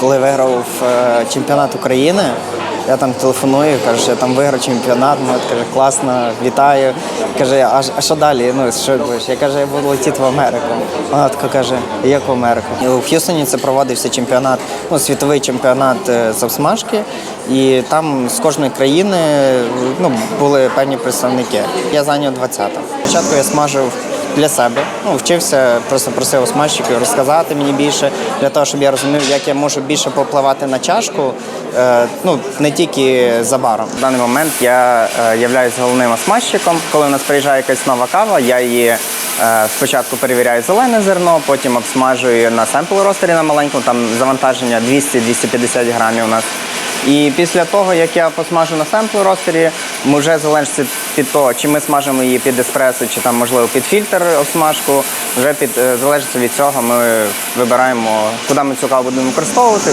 Коли виграв е, чемпіонат України, я там телефоную, кажу, що я там виграв чемпіонат, мене каже, класно, вітаю. Каже, а, що далі? Ну, що будеш? Я кажу, я буду летіти в Америку. Вона така каже, як в Америку? І у Х'юстоні це проводився чемпіонат, ну, світовий чемпіонат е, з і там з кожної країни ну, були певні представники. Я зайняв 20-те. Спочатку я смажив для себе. Ну, вчився, просто просив смажчиків розказати мені більше, для того, щоб я розумів, як я можу більше попливати на чашку, е, ну, не тільки за баром. В даний момент я е, являюсь головним осмажчиком. Коли у нас приїжджає якась нова кава, я її е, спочатку перевіряю зелене зерно, потім обсмажую на семпл ростері на маленькому, там завантаження 200-250 грамів у нас. І після того, як я посмажу на семплу ростері, ми вже залежить від того, чи ми смажимо її під еспресо, чи там можливо під фільтр обсмажку. Вже під е, залежить від цього ми вибираємо, куди ми цю каву будемо використовувати.